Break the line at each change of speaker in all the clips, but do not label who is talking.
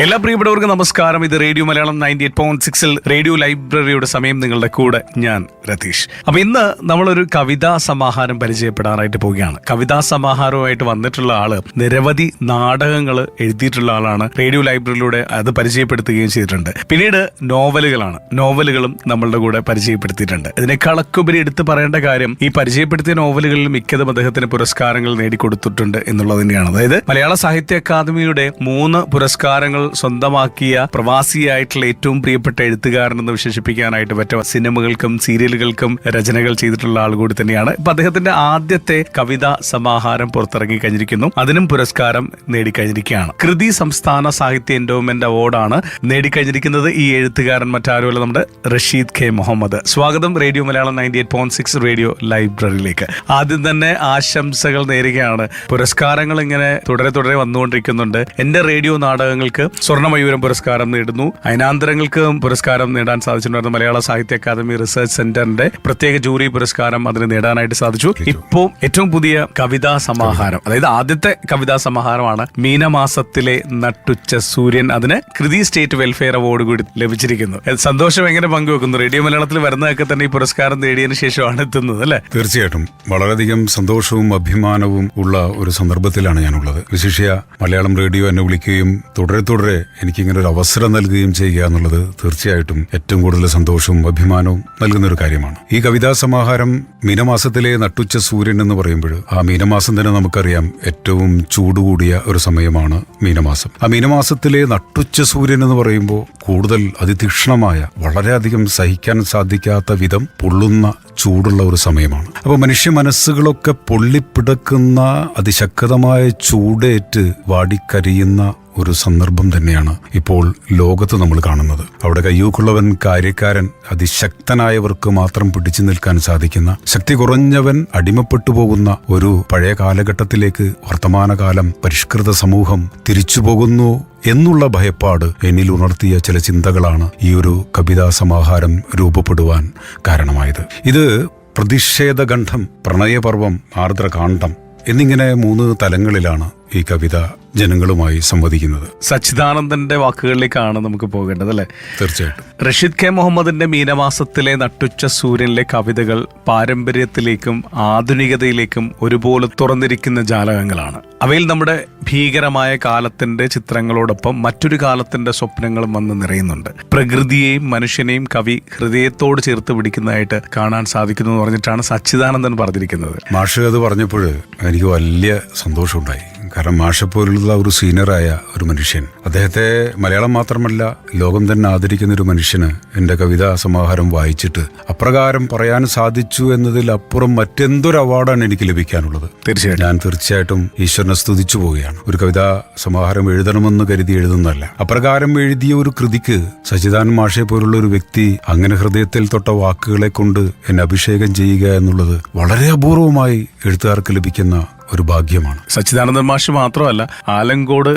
എല്ലാ പ്രിയപ്പെട്ടവർക്കും നമസ്കാരം. ഇത് radio Malayalam ninety eight point സിക്സിൽ റേഡിയോ ലൈബ്രറിയുടെ സമയം നിങ്ങളുടെ കൂടെ ഞാൻ രതീഷ്. അപ്പൊ ഇന്ന് നമ്മളൊരു കവിതാ സമാഹാരം പരിചയപ്പെടാനായിട്ട് പോവുകയാണ്. കവിതാ സമാഹാരവുമായിട്ട് വന്നിട്ടുള്ള ആൾ നിരവധി നാടകങ്ങൾ എഴുതിയിട്ടുള്ള ആളാണ്. റേഡിയോ ലൈബ്രറിയിലൂടെ അത് പരിചയപ്പെടുത്തുകയും ചെയ്തിട്ടുണ്ട്. പിന്നീട് നോവലുകളാണ്. നോവലുകളും നമ്മളുടെ കൂടെ പരിചയപ്പെടുത്തിയിട്ടുണ്ട്. ഇതിനേക്കാളൊക്കെ എടുത്ത് പറയേണ്ട കാര്യം ഈ പരിചയപ്പെടുത്തിയ നോവലുകളിൽ മിക്കതും അദ്ദേഹത്തിന് പുരസ്കാരങ്ങൾ നേടിക്കൊടുത്തിട്ടുണ്ട് എന്നുള്ളത് തന്നെയാണ് അതായത് മലയാള സാഹിത്യ അക്കാദമിയുടെ മൂന്ന് പുരസ്കാരങ്ങൾ സ്വന്തമാക്കിയ പ്രവാസിയായിട്ടുള്ള ഏറ്റവും പ്രിയപ്പെട്ട എഴുത്തുകാരൻ എന്ന് വിശേഷിപ്പിക്കാനായിട്ട് പറ്റും. സിനിമകൾക്കും സീരിയലുകൾക്കും രചനകൾ ചെയ്തിട്ടുള്ള ആൾ കൂടി തന്നെയാണ്. ഇപ്പൊ അദ്ദേഹത്തിന്റെ ആദ്യത്തെ കവിതാ സമാഹാരം പുറത്തിറങ്ങി കഴിഞ്ഞിരിക്കുന്നു. അതിനും പുരസ്കാരം നേടിക്കഴിഞ്ഞിരിക്കുകയാണ്. കൃതി സംസ്ഥാന സാഹിത്യ എൻഡോമെന്റ് അവാർഡാണ് നേടിക്കഴിഞ്ഞിരിക്കുന്നത് ഈ എഴുത്തുകാരൻ മറ്റാരുമല്ല നമ്മുടെ റഷീദ് കെ മുഹമ്മദ്. സ്വാഗതം radio Malayalam ninety eight point six radio ലൈബ്രറിയിലേക്ക്. ആദ്യം തന്നെ ആശംസകൾ നേരുകയാണ്. പുരസ്കാരങ്ങൾ ഇങ്ങനെ തുടരെ തുടരെ വന്നുകൊണ്ടിരിക്കുന്നുണ്ട്. എന്റെ റേഡിയോ നാടകങ്ങൾക്ക് സ്വർണമയൂരം പുരസ്കാരം നേടുന്നു. അയനാന്തരങ്ങൾക്ക് പുരസ്കാരം നേടാൻ സാധിച്ചിട്ടുണ്ടായിരുന്നു മലയാള സാഹിത്യ അക്കാദമി റിസർച്ച് സെന്ററിന്റെ പ്രത്യേക ജൂറി പുരസ്കാരം അതിന് നേടാനായിട്ട് സാധിച്ചു. ഇപ്പോൾ ഏറ്റവും പുതിയ കവിതാ സമാഹാരം അതായത് ആദ്യത്തെ കവിതാ സമാഹാരമാണ് മീനമാസത്തിലെ നട്ടുച്ച സൂര്യൻ അതിന് കൃതി സ്റ്റേറ്റ് വെൽഫെയർ അവാർഡ് കൂടി ലഭിച്ചിരിക്കുന്നു. സന്തോഷം എങ്ങനെ പങ്കുവെക്കുന്നു? റേഡിയോ മലയാളത്തിൽ വരുന്നതൊക്കെ തന്നെ ഈ പുരസ്കാരം നേടിയതിനു ശേഷമാണ് എത്തുന്നത് അല്ലെ?
തീർച്ചയായിട്ടും. വളരെയധികം സന്തോഷവും അഭിമാനവും ഉള്ള ഒരു സന്ദർഭത്തിലാണ് ഞാനുള്ളത്. വിശിഷ്യ മലയാളം റേഡിയോ എന്നെ വിളിക്കുകയും തുടരെ തുടരെ എനിക്കിങ്ങനെ ഒരു അവസരം നൽകുകയും ചെയ്യുക എന്നുള്ളത് തീർച്ചയായിട്ടും ഏറ്റവും കൂടുതൽ സന്തോഷവും അഭിമാനവും നൽകുന്ന ഒരു കാര്യമാണ്. ഈ കവിതാ സമാഹാരം മീനമാസത്തിലെ നട്ടുച്ച സൂര്യൻ എന്ന് പറയുമ്പോൾ ആ മീനമാസം തന്നെ നമുക്കറിയാം ഏറ്റവും ചൂട് കൂടിയ ഒരു സമയമാണ് മീനമാസം. ആ മീനമാസത്തിലെ നട്ടുച്ച സൂര്യൻ എന്ന് പറയുമ്പോൾ കൂടുതൽ അതിതീക്ഷണമായ വളരെയധികം സഹിക്കാൻ സാധിക്കാത്ത വിധം പൊള്ളുന്ന ചൂടുള്ള ഒരു സമയമാണ്. അപ്പോൾ മനുഷ്യ മനസ്സുകളൊക്കെ പൊള്ളിപ്പിടക്കുന്ന അതിശക്തമായ ചൂടേറ്റ് വാടിക്കരിയുന്ന ഒരു സന്ദർഭം തന്നെയാണ് ഇപ്പോൾ ലോകത്ത് നമ്മൾ കാണുന്നത്. അവിടെ കയ്യൂക്കുള്ളവൻ കാര്യക്കാരൻ അതിശക്തനായവർക്ക് മാത്രം പിടിച്ചു നിൽക്കാൻ സാധിക്കുന്ന ശക്തി കുറഞ്ഞവൻ അടിമപ്പെട്ടു പോകുന്ന ഒരു പഴയ കാലഘട്ടത്തിലേക്ക് വർത്തമാനകാലം പരിഷ്കൃത സമൂഹം തിരിച്ചു പോകുന്നു എന്നുള്ള ഭയപ്പാട് എന്നിൽ ഉണർത്തിയ ചില ചിന്തകളാണ് ഈ ഒരു കവിതാ സമാഹാരം രൂപപ്പെടുവാൻ കാരണമായത്. ഇത് പ്രതിഷേധഗണ്ഠം പ്രണയപർവം ആർദ്രകാന്ഡം എന്നിങ്ങനെ മൂന്ന് തലങ്ങളിലാണ് ഈ കവിത ജനങ്ങളുമായി സംവദിക്കുന്നത്.
സച്ചിദാനന്ദന്റെ വാക്കുകളിലേക്കാണ് നമുക്ക് പോകേണ്ടത് അല്ലെ?
തീർച്ചയായിട്ടും.
റഷീദ് കെ മുഹമ്മദിന്റെ മീനമാസത്തിലെ നട്ടുച്ച സൂര്യനിലെ കവിതകൾ പാരമ്പര്യത്തിലേക്കും ആധുനികതയിലേക്കും ഒരുപോലെ തുറന്നിരിക്കുന്ന ജാലകങ്ങളാണ്. അവയിൽ നമ്മുടെ ഭീകരമായ കാലത്തിന്റെ ചിത്രങ്ങളോടൊപ്പം മറ്റൊരു കാലത്തിന്റെ സ്വപ്നങ്ങളും വന്ന് നിറയുന്നുണ്ട്. പ്രകൃതിയെയും മനുഷ്യനെയും കവി ഹൃദയത്തോട് ചേർത്ത് പിടിക്കുന്നതായിട്ട് കാണാൻ സാധിക്കുന്നു എന്ന് പറഞ്ഞിട്ടാണ് സച്ചിദാനന്ദൻ പറഞ്ഞിരിക്കുന്നത്.
മാഷ് അത് പറഞ്ഞപ്പോൾ എനിക്ക് വലിയ സന്തോഷമുണ്ടായി. കാരണം മാഷ പോലുള്ള ഒരു സീനിയറായ ഒരു മനുഷ്യൻ. അദ്ദേഹത്തെ മലയാളം മാത്രമല്ല ലോകം തന്നെ ആദരിക്കുന്ന ഒരു മനുഷ്യന് എന്റെ കവിതാ സമാഹാരം വായിച്ചിട്ട് അപ്രകാരം പറയാൻ സാധിച്ചു എന്നതിൽ അപ്പുറം മറ്റെന്തൊരു അവാർഡാണ് എനിക്ക് ലഭിക്കാനുള്ളത്.
തീർച്ചയായിട്ടും.
ഞാൻ തീർച്ചയായിട്ടും ഈശ്വരനെ സ്തുതിച്ചു പോവുകയാണ്. ഒരു കവിതാ സമാഹാരം എഴുതണമെന്ന് കരുതി എഴുതുന്നതല്ല. അപ്രകാരം എഴുതിയ ഒരു കൃതിക്ക് സജിദാൻ മാഷെ പോലുള്ള ഒരു വ്യക്തി അങ്ങനെ ഹൃദയത്തിൽ തൊട്ട വാക്കുകളെ കൊണ്ട് എന്നെ അഭിഷേകം ചെയ്യുക എന്നുള്ളത് വളരെ അപൂർവമായി എഴുത്തുകാർക്ക് ലഭിക്കുന്ന ഒരു ഭാഗ്യമാണ്.
സച്ചിദാനന്ദൻ മാഷ് മാത്രമല്ല ആലങ്കോട്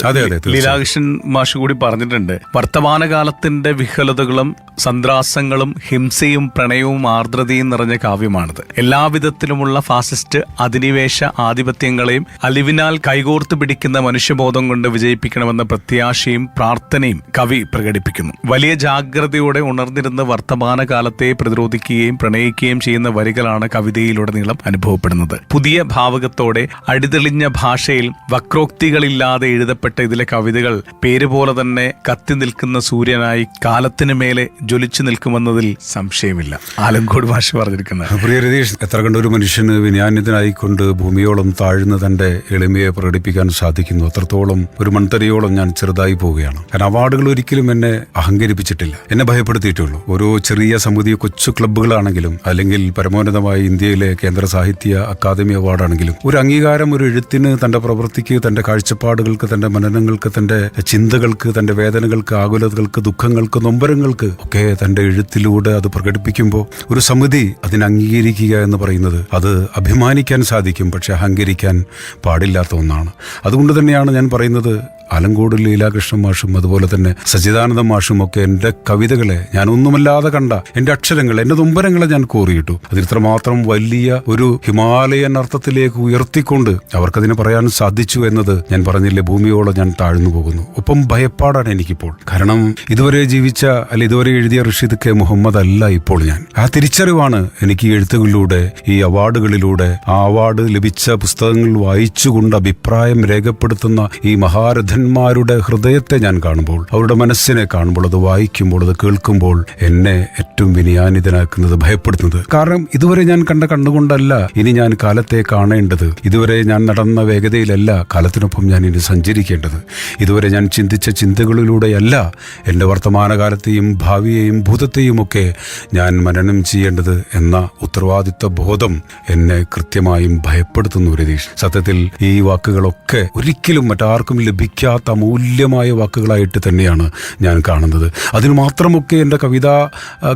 ലീലാകൃഷ്ണൻ മാഷ് കൂടി പറഞ്ഞിട്ടുണ്ട്. വർത്തമാനകാലത്തിന്റെ വിഹലതകളും സന്ത്രാസങ്ങളും ഹിംസയും പ്രണയവും ആർദ്രതയും നിറഞ്ഞ കാവ്യമാണിത്. എല്ലാവിധത്തിലുമുള്ള ഫാസിസ്റ്റ് അധിനിവേശ ആധിപത്യങ്ങളെയും അലിവിനാൽ കൈകോർത്ത് പിടിക്കുന്ന മനുഷ്യബോധം കൊണ്ട് വിജയിപ്പിക്കണമെന്ന പ്രത്യാശയും പ്രാർത്ഥനയും കവി പ്രകടിപ്പിക്കുന്നു. വലിയ ജാഗ്രതയോടെ ഉണർന്നിരുന്ന വർത്തമാനകാലത്തെ പ്രതിരോധിക്കുകയും പ്രണയിക്കുകയും ചെയ്യുന്ന വരികളാണ് കവിതയിലുടനീളം അനുഭവപ്പെടുന്നത്. പുതിയ ഭാവകത്തോടെ അടിതെളിഞ്ഞ ഭാഷയിൽ വക്രോക്തികളില്ലാതെ എഴുതപ്പെട്ട ഇതിലെ കവിതകൾ പേര് പോലെ തന്നെ കത്തി നിൽക്കുന്ന സൂര്യനായി കാലത്തിന് മേലെ ജ്വലിച്ചു നിൽക്കുമെന്നതിൽ സംശയമില്ല. ആലങ്കോട് ഭാഷ പറഞ്ഞിരിക്കുന്നത്.
പ്രിയ രതീഷ് എത്ര കണ്ട ഒരു മനുഷ്യന് വിനാന്യതനായിക്കൊണ്ട് ഭൂമിയോളം താഴ്ന്ന തന്റെ എളിമയെ പ്രകടിപ്പിക്കാൻ സാധിക്കുന്നു? അത്രത്തോളം ഒരു മൺതരിയോളം ഞാൻ ചെറുതായി പോവുകയാണ്. കാരണം അവാർഡുകൾ ഒരിക്കലും എന്നെ അഹങ്കരിപ്പിച്ചിട്ടില്ല. എന്നെ ഭയപ്പെടുത്തിയിട്ടുള്ളൂ. ഓരോ ചെറിയ സമിതി കൊച്ചു ക്ലബ്ബുകളാണെങ്കിലും അല്ലെങ്കിൽ പരമോന്നതമായ ഇന്ത്യയിലെ കേന്ദ്ര സാഹിത്യ അക്കാദമി അവാർഡാണെങ്കിലും ഒരു അംഗീകാരം ഒരു എഴുത്തിന് തന്റെ പ്രവൃത്തിക്ക് തന്റെ കാഴ്ചപ്പാടുകൾക്ക് തന്റെ മനനങ്ങൾക്ക് തന്റെ ചിന്തകൾക്ക് തന്റെ വേദനകൾക്ക് ആകുലതകൾക്ക് ദുഃഖങ്ങൾക്ക് നൊമ്പരങ്ങൾക്ക് ഒക്കെ തന്റെ എഴുത്തിലൂടെ അത് പ്രകടിപ്പിക്കുമ്പോൾ ഒരു സമിതി അതിനെ അംഗീകരിക്കുക എന്ന് പറയുന്നത് അത് അഭിമാനിക്കാൻ സാധിക്കും പക്ഷെ അഹങ്കരിക്കാൻ പാടില്ലാത്ത ഒന്നാണ്. അതുകൊണ്ട് തന്നെയാണ് ഞാൻ പറയുന്നത് ആലങ്കോട് ലീലാകൃഷ്ണൻ മാഷും അതുപോലെ തന്നെ സച്ചിദാനന്ദ മാഷും ഒക്കെ എന്റെ കവിതകളെ ഞാൻ ഒന്നുമല്ലാതെ കണ്ട എന്റെ അക്ഷരങ്ങൾ എന്റെ തുമ്പരങ്ങളെ ഞാൻ കോറിയിട്ടു. അതിത്രമാത്രം വലിയ ഒരു ഹിമാലയൻ അർത്ഥത്തിലേക്ക് ഉയർത്തിക്കൊണ്ട് അവർക്കതിനെ പറയാൻ സാധിച്ചു എന്നത് ഞാൻ പറഞ്ഞില്ലേ ഭൂമിയോളം ഞാൻ താഴ്ന്നു പോകുന്നു. ഒപ്പം ഭയപ്പാടാണ് എനിക്കിപ്പോൾ. കാരണം ഇതുവരെ ജീവിച്ച അല്ല ഇതുവരെ എഴുതിയ റഷീദ് കെ മുഹമ്മദ് അല്ല ഇപ്പോൾ ഞാൻ. ആ തിരിച്ചറിവാണ് എനിക്ക് എഴുത്തുകളിലൂടെ ഈ അവാർഡുകളിലൂടെ ആ അവാർഡ് ലഭിച്ച പുസ്തകങ്ങൾ വായിച്ചുകൊണ്ട് അഭിപ്രായം രേഖപ്പെടുത്തുന്ന ഈ മഹാരഥന്മാരുടെ ഹൃദയത്തെ ഞാൻ കാണുമ്പോൾ അവരുടെ മനസ്സിനെ കാണുമ്പോൾ അത് വായിക്കുമ്പോൾ അത് കേൾക്കുമ്പോൾ എന്നെ ഏറ്റവും വിനയാനിതനാക്കുന്നത് ഭയപ്പെടുത്തുന്നത്. കാരണം ഇതുവരെ ഞാൻ കണ്ട കണ്ണുകൊണ്ടല്ല ഇനി ഞാൻ കാലത്തെ കാണേണ്ടത്. ഇതുവരെ ഞാൻ നടന്ന വേഗതയിലല്ല കാലത്തിനൊപ്പം ഞാൻ ഇനി സഞ്ചരിക്കേണ്ടത്. ഇതുവരെ ഞാൻ ചിന്തിച്ച ചിന്തകളിലൂടെയല്ല എന്റെ വർത്തമാനകാലത്തെയും ഭാവിയെയും ഭൂതത്തെയും ഒക്കെ ഞാൻ മനനം ചെയ്യേണ്ടത് എന്ന ഉത്തരവാദിത്വ ബോധം എന്നെ കൃത്യമായും ഭയപ്പെടുത്തുന്നു രതീഷ്. സത്യത്തിൽ ഈ വാക്കുകളൊക്കെ ഒരിക്കലും മറ്റാർക്കും ലഭിക്കാത്ത അമൂല്യമായ വാക്കുകളായിട്ട് തന്നെയാണ് ഞാൻ കാണുന്നത്. അതിന് മാത്രമൊക്കെ എന്റെ കവിത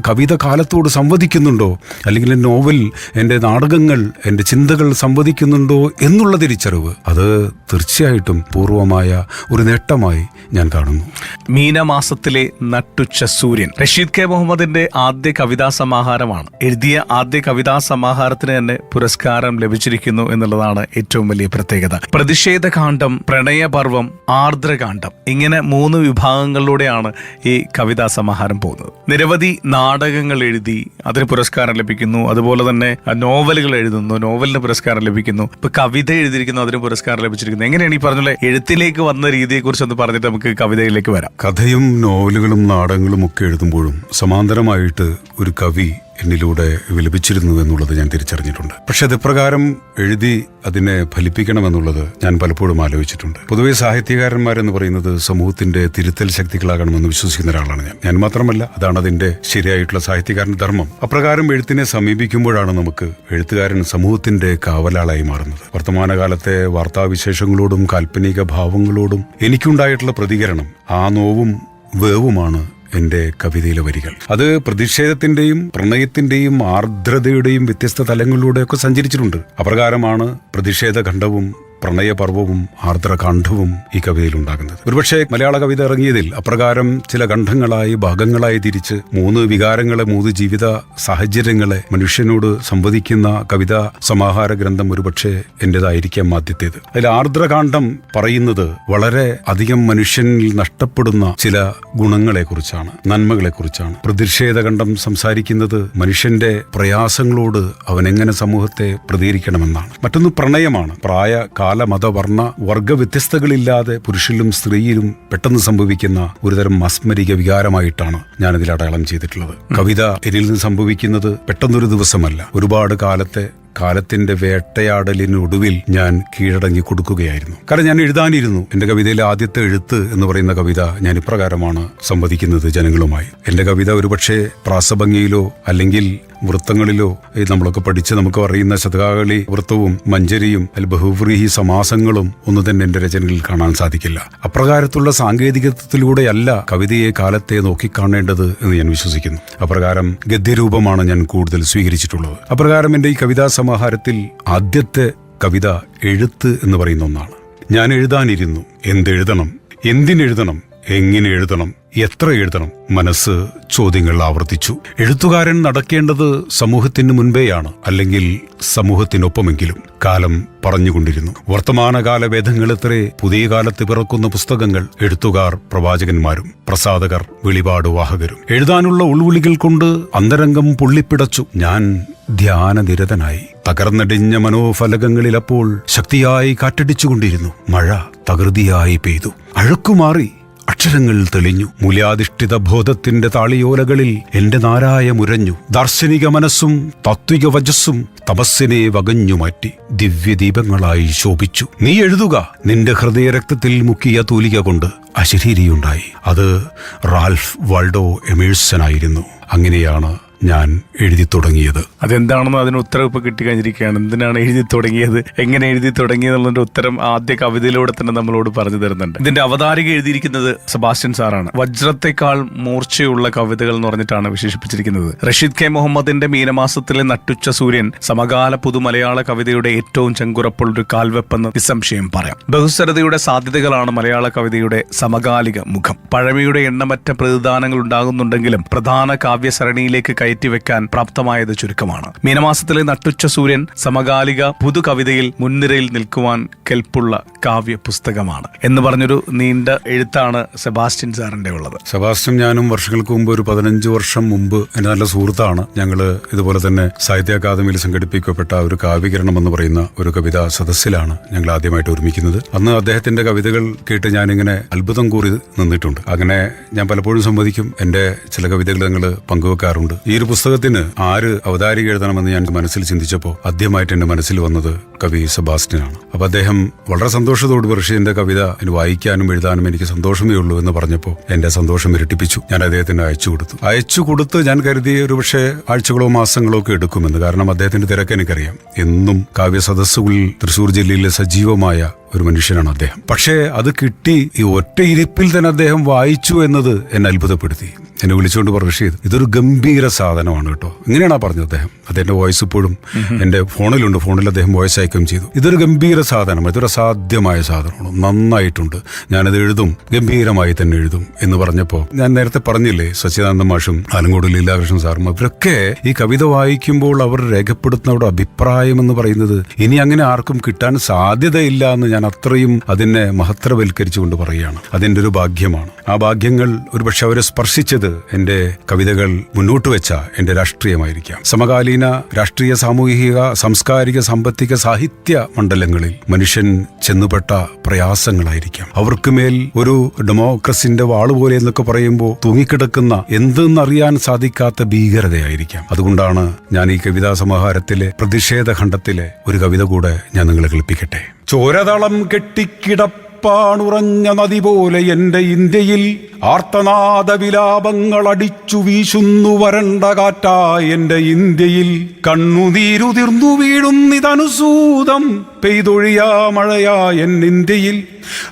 കവിത കാലത്തോട് സംവദിക്കുന്നുണ്ടോ? അല്ലെങ്കിൽ നോവൽ എന്റെ നാടകങ്ങൾ എന്റെ ചിന്തകൾ സംവദിക്കുന്നുണ്ടോ എന്നുള്ള തിരിച്ചറിവ്? അത് തീർച്ചയായിട്ടും പൂർവമായ ഒരു നേട്ടമായി ഞാൻ കാണുന്നു.
മീനമാസത്തിലെ നട്ടുച്ച സൂര്യൻ. റഷീദ് കെ മുഹമ്മദിന്റെ ആദ്യ കവിതാ സമാഹാരമാണ്. എഴുതിയ ആദ്യ കവിതാ സമാഹാരത്തിന് തന്നെ പുരസ്കാരം ലഭിച്ചിരിക്കുന്നു എന്നുള്ളതാണ് ഏറ്റവും വലിയ പ്രത്യേകത. പ്രതിഷേധകാന്ഡം പ്രണയപർവം ആർദ്രകാന്ഡം. ഇങ്ങനെ മൂന്ന് വിഭാഗങ്ങളിലൂടെയാണ് ഈ കവിതാ സമാഹാരം പോകുന്നത്. നിരവധി നാടകങ്ങൾ എഴുതി അതിന് പുരസ്കാരം ലഭിക്കുന്നു. അതുപോലെ തന്നെ നോവലുകൾ എഴുതുന്നു. നോവലിന് പുരസ്കാരം ലഭിക്കുന്നു. ഇപ്പൊ കവിത എഴുതിയിരിക്കുന്നു അതിന് പുരസ്കാരം ലഭിച്ചിരിക്കുന്നു. എങ്ങനെയാണ് ഈ പറഞ്ഞ എഴുത്തിലേക്ക് വന്ന രീതിയെ കുറിച്ച് ഒന്ന് പറഞ്ഞിട്ട് നമുക്ക് കവിതയിലേക്ക് വരാം.
കഥയും നോവലുകളും നാടകങ്ങളും ഒക്കെ എഴുതുമ്പോഴും സമാന്തരമായിട്ട് ഒരു കവി എന്നിലൂടെ വിലപിച്ചിരുന്നു എന്നുള്ളത് ഞാൻ തിരിച്ചറിഞ്ഞിട്ടുണ്ട്. പക്ഷെ അത് പ്രകാരം എഴുതി അതിനെ ഫലിപ്പിക്കണമെന്നുള്ളത് ഞാൻ പലപ്പോഴും ആലോചിച്ചിട്ടുണ്ട്. പൊതുവെ സാഹിത്യകാരന്മാരെന്ന് പറയുന്നത് സമൂഹത്തിന്റെ തിരുത്തൽ ശക്തികളാകണമെന്ന് വിശ്വസിക്കുന്ന ഒരാളാണ് ഞാൻ. ഞാൻ മാത്രമല്ല അതാണ് അതിന്റെ ശരിയായിട്ടുള്ള സാഹിത്യകാരന്റെ ധർമ്മം. അപ്രകാരം എഴുത്തിനെ സമീപിക്കുമ്പോഴാണ് നമുക്ക് എഴുത്തുകാരൻ സമൂഹത്തിന്റെ കാവലാളായി മാറുന്നത്. വർത്തമാനകാലത്തെ വാർത്താവിശേഷങ്ങളോടും കാൽപ്പനിക ഭാവങ്ങളോടും എനിക്കുണ്ടായിട്ടുള്ള പ്രതികരണം ആ നോവും വേവുമാണ് എന്റെ കവിതയിലെ വരികൾ. അത് പ്രതിഷേധത്തിന്റെയും പ്രണയത്തിന്റെയും ആർദ്രതയുടെയും വ്യത്യസ്ത തലങ്ങളിലൂടെയൊക്കെ സഞ്ചരിച്ചിട്ടുണ്ട്. അപ്രകാരമാണ് പ്രതിഷേധ ഖണ്ഡവും പ്രണയപർവവും ആർദ്രകാന്ഡവും ഈ കവിതയിൽ ഉണ്ടാകുന്നത് ഒരുപക്ഷെ മലയാള കവിത ഇറങ്ങിയതിൽ അപ്രകാരം ചില ഖണ്ഡങ്ങളായി ഭാഗങ്ങളായി തിരിച്ച് മൂന്ന് വികാരങ്ങളെ മൂന്ന് ജീവിത സാഹചര്യങ്ങളെ മനുഷ്യനോട് സംവദിക്കുന്ന കവിതാ സമാഹാര ഗ്രന്ഥം ഒരുപക്ഷെ എന്റേതായിരിക്കാം ആദ്യത്തേത്. അതിൽ ആർദ്രകാന്ഡം പറയുന്നത് വളരെ അധികം മനുഷ്യനിൽ നഷ്ടപ്പെടുന്ന ചില ഗുണങ്ങളെക്കുറിച്ചാണ് നന്മകളെക്കുറിച്ചാണ്. പ്രതിഷേധകണ്ഠം സംസാരിക്കുന്നത് മനുഷ്യന്റെ പ്രയാസങ്ങളോട് അവനെങ്ങനെ സമൂഹത്തെ പ്രതികരിക്കണമെന്നാണ്. മറ്റൊന്ന് പ്രണയമാണ് പ്രായ കാല മത വർണ വർഗ വ്യത്യസ്തകളില്ലാതെ പുരുഷനിലും സ്ത്രീയിലും പെട്ടെന്ന് സംഭവിക്കുന്ന ഒരുതരം മാസ്മരിക വികാരമായിട്ടാണ് ഞാനിതിൽ അടയാളം ചെയ്തിട്ടുള്ളത്. കവിത എന്നിൽ നിന്ന് സംഭവിക്കുന്നത് പെട്ടെന്നൊരു ദിവസമല്ല. ഒരുപാട് കാലത്തെ കാലത്തിന്റെ വേട്ടയാടലിനൊടുവിൽ ഞാൻ കീഴടങ്ങി കൊടുക്കുകയായിരുന്നു. കാരണം ഞാൻ എഴുതാനിരുന്നു. എന്റെ കവിതയിലെ ആദ്യത്തെ എഴുത്ത് എന്ന് പറയുന്ന കവിത ഞാൻ ഇപ്രകാരമാണ് സംവദിക്കുന്നത് ജനങ്ങളുമായി. എന്റെ കവിത ഒരുപക്ഷെ പ്രാസഭംഗിയിലോ അല്ലെങ്കിൽ വൃത്തങ്ങളിലോ നമ്മളൊക്കെ പഠിച്ച് നമുക്ക് അറിയുന്ന ശതകാകളി വൃത്തവും മഞ്ചരിയും അല്ല ബഹുവ്രീഹി സമാസങ്ങളും ഒന്നും തന്നെ എന്റെ രചനകളിൽ കാണാൻ സാധിക്കില്ല. അപ്രകാരത്തുള്ള സാങ്കേതികത്വത്തിലൂടെയല്ല കവിതയെ കാലത്തെ നോക്കിക്കാണേണ്ടത് എന്ന് ഞാൻ വിശ്വസിക്കുന്നു. അപ്രകാരം ഗദ്യരൂപമാണ് ഞാൻ കൂടുതൽ സ്വീകരിച്ചിട്ടുള്ളത്. അപ്രകാരം എന്റെ ഈ കവിതാ സമാഹാരത്തിൽ ആദ്യത്തെ കവിത എഴുത്ത് എന്ന് പറയുന്ന ഒന്നാണ്. ഞാൻ എഴുതാനിരുന്നു. എന്തെഴുതണം? എന്തിനെഴുതണം? എങ്ങനെ എഴുതണം? എത്ര എഴുതണം? മനസ്സ് ചോദ്യങ്ങൾ ആവർത്തിച്ചു. എഴുത്തുകാരൻ നടക്കേണ്ടത് സമൂഹത്തിന് മുൻപേയാണ് അല്ലെങ്കിൽ സമൂഹത്തിനൊപ്പമെങ്കിലും. കാലം പറഞ്ഞുകൊണ്ടിരുന്നു. വർത്തമാനകാല വേദങ്ങളെത്രേ പുതിയ കാലത്ത് പിറക്കുന്ന പുസ്തകങ്ങൾ എഴുത്തുകാർ പ്രവാചകന്മാരും പ്രസാദകർ വെളിപാട് വാഹകരും. എഴുതാനുള്ള ഉൾവിളികൾ കൊണ്ട് അന്തരംഗം പൊള്ളിപ്പിടച്ചു. ഞാൻ ധ്യാനനിരതനായി. തകർന്നടിഞ്ഞ മനോഫലകങ്ങളിലപ്പോൾ ശക്തിയായി കാറ്റടിച്ചുകൊണ്ടിരുന്നു. മഴ തകൃതിയായി പെയ്തു. അഴുക്കുമാറി അക്ഷരങ്ങൾ തെളിഞ്ഞു. മൂല്യാധിഷ്ഠിത ബോധത്തിന്റെ താളിയോലകളിൽ എന്റെ നാരായ മുരഞ്ഞു. ദാർശനിക മനസ്സും താത്വിക വജസ്സും തപസ്സിനെ വകഞ്ഞു മാറ്റി ദിവ്യദീപങ്ങളായി ശോഭിച്ചു. നീ എഴുതുക. നിന്റെ ഹൃദയരക്തത്തിൽ മുക്കിയ തൂലിക കൊണ്ട് അശരീരിയുണ്ടായി. അത് റാൽഫ് വാൾഡോ എമേഴ്സനായിരുന്നു അങ്ങനെയാണ് ഞാൻ എഴുതി തുടങ്ങിയത്.
അതെന്താണെന്ന് അതിന് ഉത്തരം കിട്ടി കഴിഞ്ഞിരിക്കുകയാണ് എന്തിനാണ് എഴുതി തുടങ്ങിയത്? എങ്ങനെ എഴുതി തുടങ്ങിയെന്നുള്ളതിന്റെ ഉത്തരം ആദ്യ കവിതയിലൂടെ തന്നെ നമ്മളോട് പറഞ്ഞു തരുന്നുണ്ട്. ഇതിന്റെ അവതാരിക എഴുതിയിരിക്കുന്നത് സെബാസ്റ്റ്യൻ സാറാണ്. വജ്രത്തെക്കാൾ മൂർച്ചയുള്ള കവിതകൾ എന്ന് പറഞ്ഞിട്ടാണ് വിശേഷിപ്പിച്ചിരിക്കുന്നത്. റഷീദ് കെ മുഹമ്മദിന്റെ മീനമാസത്തിലെ നട്ടുച്ച സൂര്യൻ സമകാല പുതുമലയാള കവിതയുടെ ഏറ്റവും ചെങ്കുറപ്പുള്ള ഒരു കാൽവെപ്പെന്ന് നിസ്സംശയം പറയാം. ബഹുസ്വരതയുടെ സാധ്യതകളാണ് മലയാള കവിതയുടെ സമകാലിക മുഖം. പഴമയുടെ എണ്ണമറ്റ പ്രതിദാനങ്ങൾ ഉണ്ടാകുന്നുണ്ടെങ്കിലും പ്രധാന കാവ്യസരണിയിലേക്ക് കയറ്റിവെക്കാൻ പ്രാപ്തമായത് ചുരുക്കമാണ്. മീനമാസത്തിലെ നട്ടുച്ച സൂര്യൻ സമകാലിക പുതു കവിതയിൽ മുൻനിരയിൽ നിൽക്കുവാൻ കെൽപ്പുള്ള കാവ്യ പുസ്തകമാണ് എന്ന് പറഞ്ഞൊരു നീണ്ട എഴുത്താണ് സെബാസ്റ്റ്യൻ സാറിന്റെ ഉള്ളത്.
സെബാസ്റ്റ്യൻ ഞാനും വർഷങ്ങൾക്ക് മുമ്പ് ഒരു പതിനഞ്ച് വർഷം മുമ്പ് എന്റെ നല്ല സുഹൃത്താണ്. ഞങ്ങൾ ഇതുപോലെ തന്നെ സാഹിത്യ അക്കാദമിയിൽ സംഘടിപ്പിക്കപ്പെട്ട ഒരു കാവ്യകിരണം എന്ന് പറയുന്ന ഒരു കവിതാ സദസ്സിലാണ് ഞങ്ങൾ ആദ്യമായിട്ട് ഒരുമിക്കുന്നത്. അന്ന് അദ്ദേഹത്തിന്റെ കവിതകൾ കേട്ട് ഞാനിങ്ങനെ അത്ഭുതം കൂറി നിന്നിട്ടുണ്ട്. അങ്ങനെ ഞാൻ പലപ്പോഴും സമ്മതിക്കും എന്റെ ചില കവിതകൾ ഞങ്ങൾ പങ്കുവെക്കാറുണ്ട്. ഈ ഒരു പുസ്തകത്തിന് ആര് അവതാരിക എഴുതണമെന്ന് ഞാൻ മനസ്സിൽ ചിന്തിച്ചപ്പോൾ ആദ്യമായിട്ട് എന്റെ മനസ്സിൽ വന്നത് കവി സെബാസ്റ്റ്യനാണ്. അപ്പോൾ അദ്ദേഹം വളരെ സന്തോഷത്തോട് ബർഷീന്റെ കവിത വായിക്കാനും എഴുതാനും എനിക്ക് സന്തോഷമേ ഉള്ളൂ എന്ന് പറഞ്ഞപ്പോൾ എന്റെ സന്തോഷം ഇരട്ടിപ്പിച്ചു. ഞാൻ അദ്ദേഹത്തിന് അയച്ചു കൊടുത്തു. അയച്ചു കൊടുത്ത് ഞാൻ കരുതി ഒരു പക്ഷേ ആഴ്ചകളോ മാസങ്ങളോ ഒക്കെ എടുക്കുമെന്ന്. കാരണം അദ്ദേഹത്തിന്റെ തിരക്ക് എനിക്കറിയാം. എന്നും കാവ്യ സദസ്സുകളിൽ തൃശൂർ ജില്ലയിലെ സജീവമായ ഒരു മനുഷ്യനാണ് അദ്ദേഹം. പക്ഷേ അത് കിട്ടി ഈ ഒറ്റ ഇരിപ്പിൽ തന്നെ അദ്ദേഹം വായിച്ചു എന്നത് എന്നെ അത്ഭുതപ്പെടുത്തി. എന്നെ വിളിച്ചുകൊണ്ട് പറഞ്ഞു "റഷീദ് ഇതൊരു ഗംഭീര സാധനമാണ് കേട്ടോ. ഇങ്ങനെയാണ് പറഞ്ഞത് അദ്ദേഹം. അദ്ദേഹത്തിന്റെ വോയിസ് ഇപ്പോഴും എന്റെ ഫോണിലുണ്ട്. ഫോണിൽ അദ്ദേഹം വോയിസ് അയക്കുകയും ചെയ്തു. ഇതൊരു ഗംഭീര സാധനമാണ് ഇതൊരു അസാധ്യമായ സാധനമാണ്. നന്നായിട്ടുണ്ട്. ഞാനത് എഴുതും. ഗംഭീരമായി തന്നെ എഴുതും എന്ന് പറഞ്ഞപ്പോൾ ഞാൻ നേരത്തെ പറഞ്ഞില്ലേ സച്ചിദാനന്ദ മാഷും ആലങ്കോട് ലീലാകൃഷ്ണൻ സാറും അവരൊക്കെ ഈ കവിത വായിക്കുമ്പോൾ അവർ രേഖപ്പെടുത്തുന്ന അവരുടെ അഭിപ്രായം എന്ന് പറയുന്നത് ഇനി അങ്ങനെ ആർക്കും കിട്ടാൻ സാധ്യതയില്ല എന്ന് ഞാൻ അത്രയും അതിനെ മഹത്തരവൽക്കരിച്ചുകൊണ്ട് പറയുകയാണ്. അതിന്റെ ഒരു ഭാഗ്യമാണ്. ആ ഭാഗ്യങ്ങൾ ഒരുപക്ഷെ അവരെ സ്പർശിച്ചത് എന്റെ കവിതകൾ മുന്നോട്ട് വെച്ച എന്റെ രാഷ്ട്രീയമായിരിക്കാം. സമകാലീന രാഷ്ട്രീയ സാമൂഹിക സാംസ്കാരിക സാമ്പത്തിക സാഹിത്യ മണ്ഡലങ്ങളിൽ മനുഷ്യൻ ചെന്നുപെട്ട പ്രയാസങ്ങളായിരിക്കാം. അവർക്ക് മേൽ ഒരു ഡെമോക്രസിന്റെ വാൾ പോലെ എന്നൊക്കെ പറയുമ്പോൾ തൂങ്ങിക്കിടക്കുന്ന എന്തെന്നറിയാൻ സാധിക്കാത്ത ഭീകരതയായിരിക്കാം. അതുകൊണ്ടാണ് ഞാൻ ഈ കവിതാ സമാഹാരത്തിലെ പ്രതിഷേധ ഖണ്ഡത്തിലെ ഒരു കവിത കൂടെ ഞാൻ നിങ്ങളെ കേൾപ്പിക്കട്ടെ. ചോരതളം കെട്ടിക്കിടപ്പാണുറഞ്ഞ നദി പോലെ എന്റെ ഇന്ത്യയിൽ ആർത്തനാദ വിലാപങ്ങൾ അടിച്ചു വീശുന്നു വരണ്ട കാറ്റായ എന്റെ ഇന്ത്യയിൽ. കണ്ണുനീരുതിർന്നു വീഴുന്നിതനുസൂതം പെയ്തൊഴിയാ മഴയാ എൻ ഇന്ത്യയിൽ.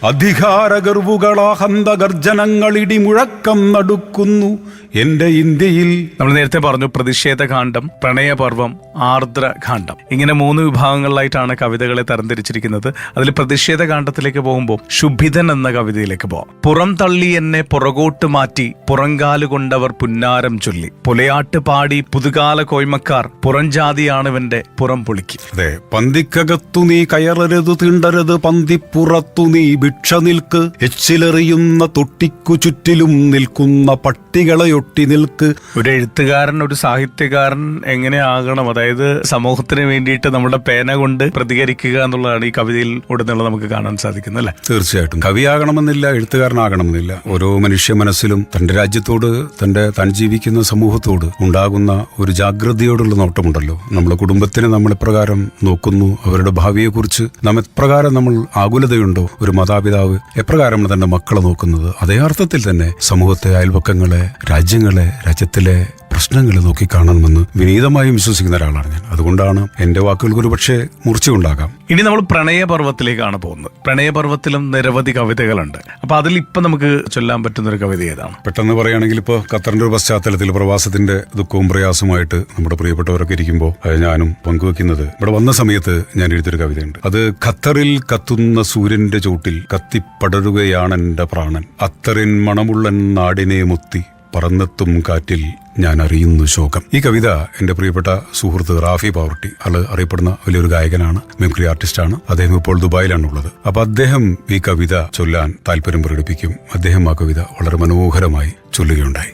അധികാര ഗർവുകളാഹന്ത ഗർജനങ്ങൾ ഇടിമുഴക്കം നടുക്കുന്നു എന്റെ ഇന്ത്യയിൽ.
നമ്മൾ നേരത്തെ പറഞ്ഞു പ്രതിഷേധ കാണ്ഡം പ്രണയപർവം ആർദ്ര കാണ്ഡം ഇങ്ങനെ മൂന്ന് വിഭാഗങ്ങളിലായിട്ടാണ് കവിതകളെ തരംതിരിച്ചിരിക്കുന്നത്. അതിൽ പ്രതിഷേധ കാണ്ഡത്തിലേക്ക് പോകുമ്പോൾ ശുഭിതൻ എന്ന കവിതയിലേക്ക് പോവാം. പുറം തള്ളി എന്നെ പുറകോട്ട് മാറ്റി പുറങ്കാലുകൊണ്ടവർ പുന്നാരം ചൊല്ലി. പുലയാട്ട് പാടി പുതുകാല കോയ്മക്കാർ പുറംജാതിയാണിവന്റെ പുറം പൊളിക്ക്.
അതെ പന്തിക്കകത്തു നീ കയറരുത് തീണ്ടരുത് പന്തിപ്പുറത്തു നീ ഭിക്ഷ നിൽക്ക്. എച്ചിലെറിയുന്ന തൊട്ടിക്കു ചുറ്റിലും നിൽക്കുന്ന പട്ടികളെയൊട്ടി നിൽക്ക്.
ഒരു എഴുത്തുകാരൻ ഒരു സാഹിത്യകാരൻ എങ്ങനെ ആകണം അതായത് സമൂഹത്തിന് വേണ്ടിയിട്ട് നമ്മുടെ പേന കൊണ്ട് പ്രതികരിക്കുക എന്നുള്ളതാണ് ഈ കവിതയിൽ ഉടനീളം നമുക്ക് കാണാൻ സാധിക്കുന്നത് അല്ലേ?
തീർച്ചയായിട്ടും. കവിയാകണമെന്നില്ല എഴുത്തുകാരനാകണമെന്നില്ല. ഓരോ മനുഷ്യ മനസ്സിലും തന്റെ രാജ്യത്തോട് തന്റെ തൻ ജീവിക്കുന്ന സമൂഹത്തോട് ഉണ്ടാകുന്ന ഒരു ജാഗ്രതയോടുള്ള നോട്ടമുണ്ടല്ലോ. നമ്മുടെ കുടുംബത്തിനെ നമ്മൾ എപ്രകാരം നോക്കുന്നു അവരുടെ ഭാവിയെക്കുറിച്ച് നാം എപ്രകാരം നമ്മൾ ആകുലതയുണ്ടോ ഒരു മാതാപിതാവ് എപ്രകാരമാണ് തന്റെ മക്കളെ നോക്കുന്നത്? അതേ അർത്ഥത്തിൽ തന്നെ സമൂഹത്തെ അയൽപക്കങ്ങളെ രാജ്യങ്ങളെ രാജ്യത്തിലെ പ്രശ്നങ്ങൾ നോക്കി കാണണമെന്ന് വിനീതമായും വിശ്വസിക്കുന്ന ഒരാളാണ് ഞാൻ. അതുകൊണ്ടാണ് എന്റെ വാക്കുകൾക്ക് ഒരു പക്ഷേ മുറിച്ചുകൊണ്ടാകാം
ഇനി നമ്മൾ പ്രണയപർവത്തിലേക്കാണ് പോകുന്നത്. പ്രണയപർവത്തിലും നിരവധി കവിതകളുണ്ട്. അപ്പൊ അതിൽ ഇപ്പൊ നമുക്ക് ചൊല്ലാൻ പറ്റുന്ന ഒരു കവിത ഏതാണ്?
പെട്ടെന്ന് പറയുകയാണെങ്കിൽ ഇപ്പോൾ ഖത്തറിന്റെ ഒരു പശ്ചാത്തലത്തിൽ പ്രവാസത്തിന്റെ ദുഃഖവും പ്രയാസവുമായിട്ട് നമ്മുടെ പ്രിയപ്പെട്ടവരൊക്കെ ഇരിക്കുമ്പോൾ ഞാനും പങ്കുവെക്കുന്നത് ഇവിടെ വന്ന സമയത്ത് ഞാൻ എഴുതിയൊരു കവിതയുണ്ട്. അത് ഖത്തറിൽ കത്തുന്ന സൂര്യന്റെ ചോട്ടിൽ കത്തിപ്പടരുകയാണ് എന്റെ പ്രാണൻ. അത്തറിൻ മണമുള്ളൻ നാടിനെ മുത്തി പറന്നെത്തും കാറ്റിൽ ഞാൻ അറിയുന്നു ശോകം. ഈ കവിത എന്റെ പ്രിയപ്പെട്ട സുഹൃത്ത് റാഫി പാവർട്ടി അത് അറിയപ്പെടുന്ന വലിയൊരു ഗായകനാണ് മിമിക്രി ആർട്ടിസ്റ്റാണ്. അദ്ദേഹം ഇപ്പോൾ ദുബായിലാണുള്ളത്. അപ്പൊ അദ്ദേഹം ഈ കവിത ചൊല്ലാൻ താല്പര്യം പ്രകടിപ്പിക്കും. അദ്ദേഹം ആ കവിത വളരെ മനോഹരമായി ചൊല്ലുകയുണ്ടായി.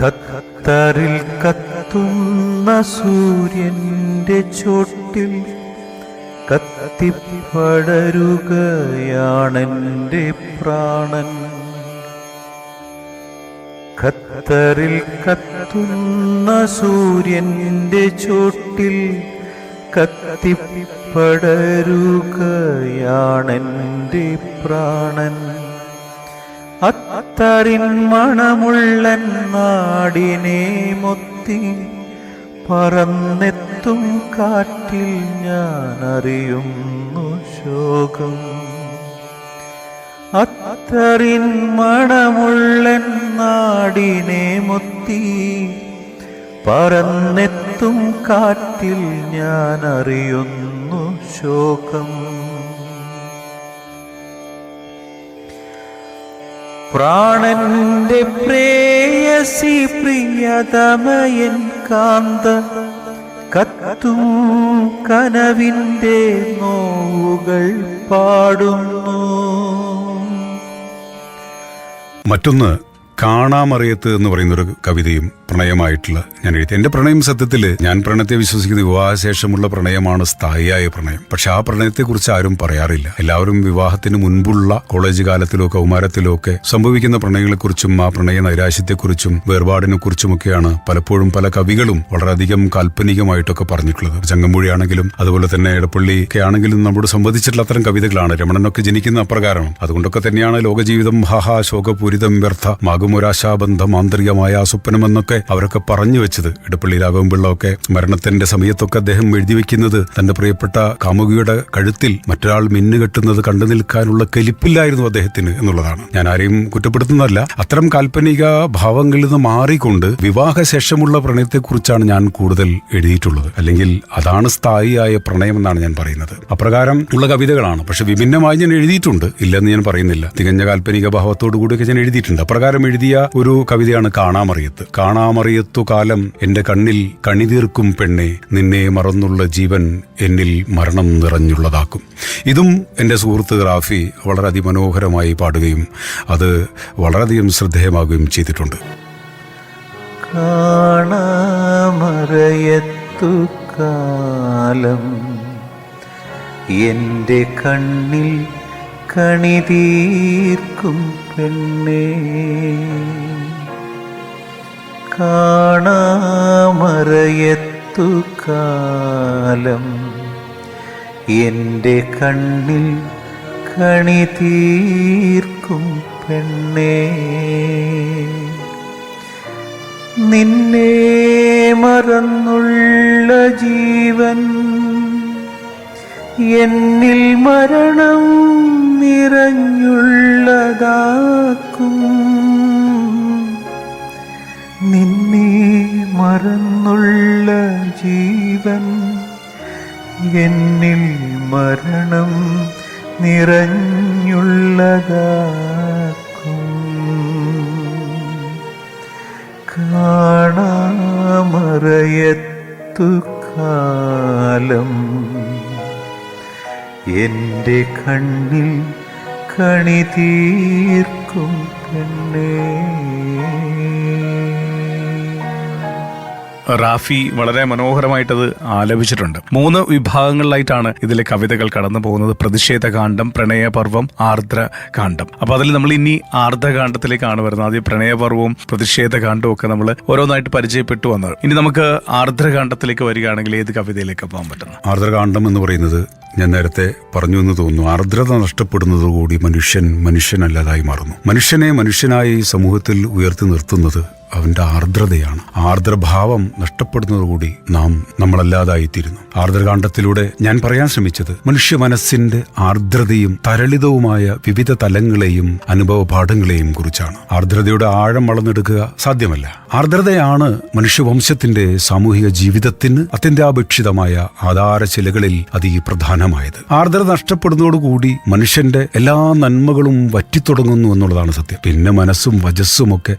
ഖത്തറിൽ കത്തുന്ന സൂര്യന്റെ ചോട്ടിൽ കത്തിപ്പടരുകയാണെന്റെ പ്രാണൻ. ഖത്തറിൽ കത്തുന്ന സൂര്യന്റെ ചോട്ടിൽ കത്തിപ്പടരുകയാണെന്റെ പ്രാണൻ. അത്തറിൻ മണമുള്ള നാടിനെ മൊത്തി പറന്നെത്തും കാറ്റിൽ ഞാനറിയുന്നു ശോകം. അത്തറിൻ മണമുള്ളൻ നാടിനെ മുത്തി പറന്നെത്തും കാറ്റിൽ ഞാൻ അറിയുന്നു ശോകം. പ്രാണന്റെ പ്രേയസി പ്രിയതമയൻ കാന്ത കത്തും കനവിന്റെ നോവുകൾ പാടുന്നു.
മറ്റൊന്ന് കാണാമറിയത്ത് എന്ന് പറയുന്ന ഒരു കവിതയും പ്രണയമായിട്ടുള്ള ഞാൻ എഴുതി. എന്റെ പ്രണയം സത്യത്തിൽ ഞാൻ പ്രണയത്തെ വിശ്വസിക്കുന്ന വിവാഹശേഷമുള്ള പ്രണയമാണ് സ്ഥായിയായ പ്രണയം. പക്ഷെ ആ പ്രണയത്തെക്കുറിച്ച് ആരും പറയാറില്ല. എല്ലാവരും വിവാഹത്തിന് മുൻപുള്ള കോളേജ് കാലത്തിലോ കൗമാരത്തിലോ ഒക്കെ സംഭവിക്കുന്ന പ്രണയങ്ങളെക്കുറിച്ചും ആ പ്രണയ നൈരാശ്യത്തെക്കുറിച്ചും വേർപാടിനെ കുറിച്ചുമൊക്കെയാണ് പലപ്പോഴും പല കവികളും വളരെയധികം കാൽപ്പനികമായിട്ടൊക്കെ പറഞ്ഞിട്ടുള്ളത്. ചങ്ങമ്പുഴയാണെങ്കിലും അതുപോലെ തന്നെ എടപ്പള്ളി ഒക്കെ ആണെങ്കിലും നമ്മോട് സംബന്ധിച്ചിട്ടുള്ള അത്തരം കവിതകളാണ്. രമണനൊക്കെ ജനിക്കുന്ന അപ്രകാരമാണ്. അതുകൊണ്ടൊക്കെ തന്നെയാണ് ലോകജീവിതം. ഹാഹാ ശോകപൂരിതം വ്യർത്ഥ മാകുമൊരാശാബന്ധം ആന്തരികമായ സ്വപ്നമെന്നൊക്കെ അവരൊക്കെ പറഞ്ഞു വെച്ചത്. ഇടപ്പള്ളി രാഘവൻപിള്ള ഒക്കെ മരണത്തിന്റെ സമയത്തൊക്കെ അദ്ദേഹം എഴുതി വെക്കുന്നത് തന്റെ പ്രിയപ്പെട്ട കാമുകിയുടെ കഴുത്തിൽ മറ്റൊരാൾ മിന്നുകെട്ടുന്നത് കണ്ടു നിൽക്കാനുള്ള കെലിപ്പില്ലായിരുന്നു അദ്ദേഹത്തിന് എന്നുള്ളതാണ്. ഞാൻ ആരെയും കുറ്റപ്പെടുത്തുന്നതല്ല. അത്തരം കാൽപ്പനിക ഭാവങ്ങളിൽ നിന്ന് മാറിക്കൊണ്ട് വിവാഹശേഷമുള്ള പ്രണയത്തെക്കുറിച്ചാണ് ഞാൻ കൂടുതൽ എഴുതിയിട്ടുള്ളത്. അല്ലെങ്കിൽ അതാണ് സ്ഥായിയായ പ്രണയം എന്നാണ് ഞാൻ പറയുന്നത്. അപ്രകാരം ഉള്ള കവിതകളാണ്. പക്ഷെ വിഭിന്നമായി ഞാൻ എഴുതിയിട്ടുണ്ട്. ഇല്ലെന്ന് ഞാൻ പറയുന്നില്ല. തികഞ്ഞ കാൽപ്പനിക ഭാവത്തോടു കൂടിയൊക്കെ ഞാൻ എഴുതിയിട്ടുണ്ട്. അപ്രകാരം എഴുതിയ ഒരു കവിതയാണ് കാണാമറിയത്ത്. കാണാമറിയത്തു കാലം എന്റെ കണ്ണിൽ കണിതീർക്കും പെണ്ണെ നിന്നെ മറന്നുള്ള ജീവൻ എന്നിൽ മരണം നിറഞ്ഞുള്ളതാക്കും. ഇതും എന്റെ സുഹൃത്ത് റാഫി വളരെ അതിമനോഹരമായി പാടുകയും അത് വളരെയധികം ശ്രദ്ധേയമാകുകയും ചെയ്തിട്ടുണ്ട്.
കാണാമറയത്തു കാലം എന്റെ കണ്ണിൽ കണിതീർക്കും പെണ്ണേ കാണാമറയത്തു കാലം എന്റെ കണ്ണിൽ കണി തീർക്കും പെണ്ണേ. നിന്നെ മറന്നുള്ള ജീവൻ എന്നിൽ മരണം നിറഞ്ഞുള്ളതാക്കും. നിന്നെ മറന്നുള്ള ജീവൻ എന്നിൽ മരണം നിറഞ്ഞുള്ളതാക്കും. കാണാമറയത്തു കാലം എന്റെ കണ്ണിൽ കണി തീർക്കും പെണ്ണേ.
റാഫി വളരെ മനോഹരമായിട്ടത് ആലപിച്ചിട്ടുണ്ട്. മൂന്ന് വിഭാഗങ്ങളിലായിട്ടാണ് ഇതിലെ കവിതകൾ കടന്നു പോകുന്നത്. പ്രതിഷേധകാന്ഡം പ്രണയപർവം ആർദ്രകാന്ഡം. അപ്പൊ അതിൽ നമ്മൾ ഇനി ആർദ്രകാന്ഡത്തിലേക്കാണ് വരുന്നത്. ആദ്യം പ്രണയപർവവും പ്രതിഷേധകാന്ഡവും ഒക്കെ നമ്മൾ ഓരോന്നായിട്ട് പരിചയപ്പെട്ടു വന്നത് ഇനി നമുക്ക് ആർദ്രകാന്ഡത്തിലേക്ക് വരികയാണെങ്കിൽ ഏത് കവിതയിലേക്ക് പോകാൻ പറ്റുന്നു?
ആർദ്രകാന്ഡം എന്ന് പറയുന്നത് ഞാൻ നേരത്തെ പറഞ്ഞു എന്ന് തോന്നുന്നു. ആർദ്രത നഷ്ടപ്പെടുന്നതോടുകൂടി മനുഷ്യൻ മനുഷ്യനല്ലാതായി മാറുന്നു. മനുഷ്യനെ മനുഷ്യനായി സമൂഹത്തിൽ ഉയർത്തി നിർത്തുന്നത് അവന്റെ ആർദ്രതയാണ്. ആർദ്രഭാവം നഷ്ടപ്പെടുന്നതുകൂടി നാം നമ്മളല്ലാതായിത്തീരുന്നു. ആർദ്രകാന്ഡത്തിലൂടെ ഞാൻ പറയാൻ ശ്രമിച്ചത് മനുഷ്യ മനസ്സിന്റെ ആർദ്രതയും തരളിതവുമായ വിവിധ തലങ്ങളെയും അനുഭവ പാഠങ്ങളെയും കുറിച്ചാണ്. ആർദ്രതയുടെ ആഴം വളർന്നെടുക്കുക സാധ്യമല്ല. ആർദ്രതയാണ് മനുഷ്യവംശത്തിന്റെ സാമൂഹിക ജീവിതത്തിന് അത്യന്താപേക്ഷിതമായ ആധാരശിലകളിൽ അതിപ്രധാനമായത് ആർദ്ര നഷ്ടപ്പെടുന്നതോടുകൂടി മനുഷ്യന്റെ എല്ലാ നന്മകളും വറ്റിത്തുടങ്ങുന്നു എന്നുള്ളതാണ് സത്യം. പിന്നെ മനസ്സും വജസ്സും ഒക്കെ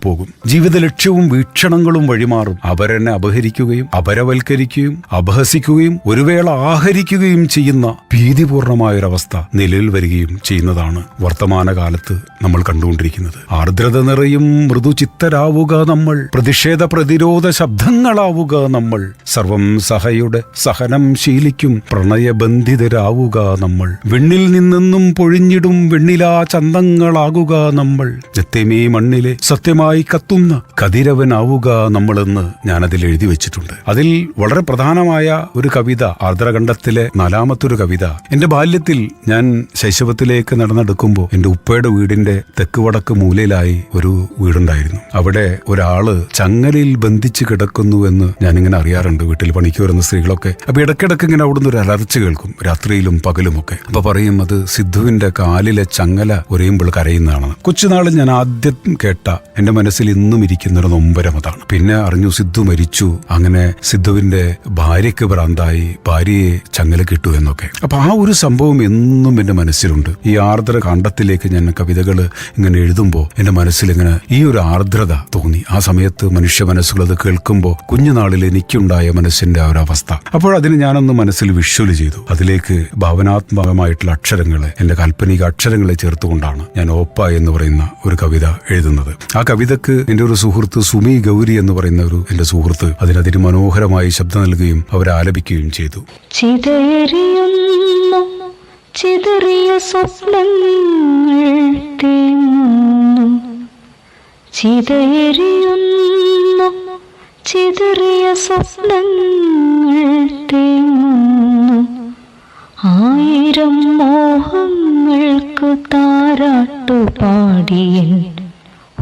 വരണ്ടുണങ്ങിപ്പോകും ജീവിത ലക്ഷ്യവും വീക്ഷണങ്ങളും വഴിമാറും. അവരെന്നെ അപഹരിക്കുകയും അപരവൽക്കരിക്കുകയും അപഹസിക്കുകയും ഒരു വേള ആഹരിക്കുകയും ചെയ്യുന്ന ഭീതിപൂർണമായൊരവസ്ഥ നിലയിൽ വരികയും ചെയ്യുന്നതാണ് വർത്തമാനകാലത്ത് നമ്മൾ കണ്ടുകൊണ്ടിരിക്കുന്നത്. ആർദ്രത നിറയും മൃദുചിത്തരാവുക നമ്മൾ. പ്രതിഷേധ പ്രതിരോധ ശബ്ദങ്ങളാവുക നമ്മൾ. സർവം സഹയുടെ സഹനം ശീലിക്കും പ്രണയബന്ധിതരാവുക നമ്മൾ. വെണ്ണിൽ നിന്നെന്നും പൊഴിഞ്ഞിടും വെണ്ണിലാ ചന്തങ്ങളാകുക നമ്മൾ. നിത്യമേ മണ്ണിലെ സത്യമായ തീയായി കത്തുന്ന കതിരവനാവുക നമ്മളെന്ന് ഞാനതിൽ എഴുതി വെച്ചിട്ടുണ്ട്. അതിൽ വളരെ പ്രധാനമായ ഒരു കവിത ആർദ്രകണ്ഠത്തിലെ നാലാമത്തൊരു കവിത. എന്റെ ബാല്യത്തിൽ ഞാൻ ശൈശവത്തിലേക്ക് നടന്നെടുക്കുമ്പോൾ എന്റെ ഉപ്പയുടെ വീടിന്റെ തെക്ക് വടക്ക് മൂലയിലായി ഒരു വീടുണ്ടായിരുന്നു. അവിടെ ഒരാൾ ചങ്ങലയിൽ ബന്ധിച്ച് കിടക്കുന്നു എന്ന് ഞാനിങ്ങനെ അറിയാറുണ്ട് വീട്ടിൽ പണിക്ക് വരുന്ന സ്ത്രീകളൊക്കെ. അപ്പൊ ഇടയ്ക്കിടയ്ക്ക് ഇങ്ങനെ അവിടുന്ന് ഒരു അലർച്ച കേൾക്കും രാത്രിയിലും പകലുമൊക്കെ. അപ്പൊ പറയും അത് സിദ്ധുവിന്റെ കാലിലെ ചങ്ങല ഒരേമ്പോൾ കരയുന്നതാണ് കൊച്ചുനാളിൽ ഞാൻ ആദ്യം കേട്ട എന്റെ മനസ്സിൽ ഇന്നും ഇരിക്കുന്ന ഒരു നൊമ്പരം അതാണ്. പിന്നെ അറിഞ്ഞു സിദ്ധു മരിച്ചു. അങ്ങനെ സിദ്ധുവിന്റെ ഭാര്യയ്ക്ക് ഭ്രാന്തായി. ഭാര്യയെ ചങ്ങല കിട്ടു എന്നൊക്കെ. അപ്പൊ ആ ഒരു സംഭവം എന്നും എന്റെ മനസ്സിലുണ്ട്. ഈ ആർദ്ര കാണ്ഡത്തിലേക്ക് ഞാൻ കവിതകൾ ഇങ്ങനെ എഴുതുമ്പോൾ എന്റെ മനസ്സിൽ ഇങ്ങനെ ഈ ഒരു ആർദ്രത തോന്നി. ആ സമയത്ത് മനുഷ്യ മനസ്സുകൾ അത് കേൾക്കുമ്പോൾ കുഞ്ഞുനാളിൽ എനിക്കുണ്ടായ മനസ്സിന്റെ ആ ഒരു അവസ്ഥ. അപ്പോൾ അതിന് ഞാനൊന്ന് മനസ്സിൽ വിഷ്വൽ ചെയ്തു. അതിലേക്ക് ഭാവനാത്മകമായിട്ടുള്ള അക്ഷരങ്ങളെ എന്റെ കാൽപ്പനിക അക്ഷരങ്ങളെ ചേർത്തുകൊണ്ടാണ് ഞാൻ ഓപ്പ എന്ന് പറയുന്ന ഒരു കവിത എഴുതുന്നത്. ആ കവിതക്ക് എന്റെ ഒരു സുഹൃത്ത് സുമി ഗൗരി എന്ന് പറയുന്ന ഒരു എന്റെ സുഹൃത്ത് അതിനതിന് മനോഹരമായി ശബ്ദം നൽകുകയും അവരാലപിക്കുകയും ചെയ്തു.
ചിതയെറിയുന്നു ചിതറിയ സ്വപ്നങ്ങൾ തേങ്ങുന്നു ചിതയെറിയുന്നു ചിതറിയ സ്വപ്നങ്ങൾ തേങ്ങുന്നു ആയിരം മോഹങ്ങൾക്ക് താരാട്ടു പാടിയൻ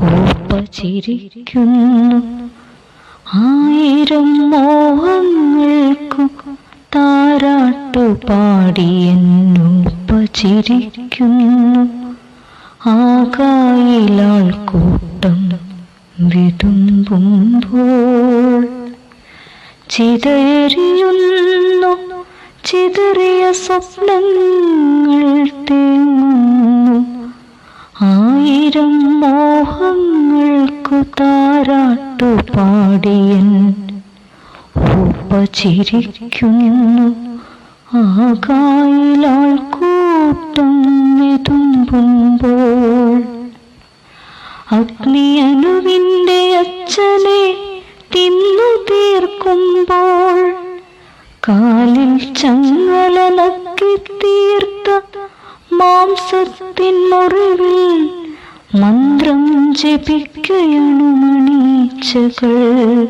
ഓപ്പ ചിരിക്കുന്നു ആയിരം മോഹങ്ങൾക്കു താരാട്ടു പാടിയെന്നുപ്പ ചിരിക്കുന്നു ആകായിലാൾ കൂട്ടം വിതുമ്പുമ്പോൾ ചിതയെറിയുന്നു ചിതറിയ സ്വപ്നങ്ങൾ ആയിരം മോഹങ്ങൾക്കു താരാട്ടു പാടിയൻ. ഉപചിരിക്കുന്നു ചിരിക്കുന്നു ആകായിലാൾ കൂട്ടം വിതുമ്പുമ്പോൾ അഗ്നിയനുവിന്റെ അച്ഛനെ തിന്നു തീർക്കുമ്പോൾ. കാലിൽ ചങ്ങല നക്കി തീർത്ത മാംസത്തിൻ മുറിവിൽ മന്ത്രം ജപിക്കയണു മണീച്ചകൾ.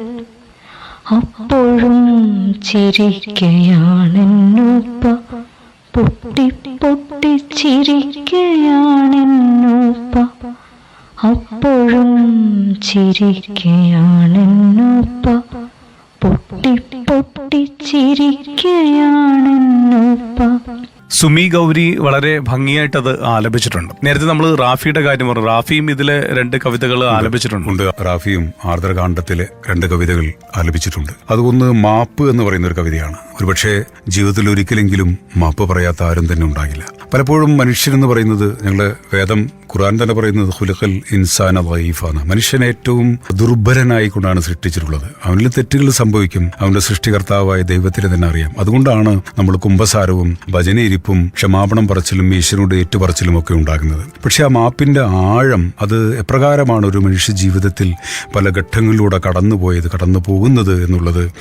അപ്പോഴും ചിരിക്കയാണെന്നൂപ്പ. പൊട്ടി പൊട്ടി ചിരിക്കയാണെന്നൂപ്പ. അപ്പോഴും ചിരിക്കയാണെന്നൂപ്പ. പൊട്ടി പൊട്ടി ചിരിക്കയാണെന്നുപ്പ
സുമി ഗൗരി വളരെ ഭംഗിയായിട്ട് അത് ആലപിച്ചിട്ടുണ്ട്. നേരത്തെ നമ്മൾ റാഫിയുടെ കാര്യം പറഞ്ഞു. റാഫിയും ഇതിലെ രണ്ട് കവിതകൾ ആലപിച്ചിട്ടുണ്ട്.
ഉണ്ട്. റാഫിയും ആർദ്രകാണ്ഡത്തിലെ രണ്ട് കവിതകൾ ആലപിച്ചിട്ടുണ്ട്. അതൊന്ന് മാപ്പ് എന്ന് പറയുന്ന ഒരു കവിതയാണ്. ഒരുപക്ഷെ ജീവിതത്തിൽ ഒരിക്കലെങ്കിലും മാപ്പ് പറയാത്ത ആരും തന്നെ ഉണ്ടാകില്ല. പലപ്പോഴും മനുഷ്യരെന്ന് പറയുന്നത് ഞങ്ങൾ വേദം ഖുർആൻ തന്നെ പറയുന്നത് ഹുലഖൽ ഇൻസാന വൈഫാണ്. മനുഷ്യൻ ഏറ്റവും ദുർബലനായി കൊണ്ടാണ് സൃഷ്ടിച്ചിട്ടുള്ളത്. അവനിൽ തെറ്റുകൾ സംഭവിക്കും. അവന്റെ സൃഷ്ടികർത്താവായ ദൈവത്തിന് തന്നെ അറിയാം. അതുകൊണ്ടാണ് നമ്മൾ കുംഭസാരവും ഭജനയിരിപ്പും ക്ഷമാപണം പറച്ചിലും ഈശ്വരനോട് ഏറ്റുപറച്ചിലും ഒക്കെ ഉണ്ടാകുന്നത്. പക്ഷെ ആ മാപ്പിന്റെ ആഴം അത് എപ്രകാരമാണ് ഒരു മനുഷ്യ ജീവിതത്തിൽ പല ഘട്ടങ്ങളിലൂടെ കടന്നുപോയത് കടന്നു പോകുന്നത് എന്നുള്ളത്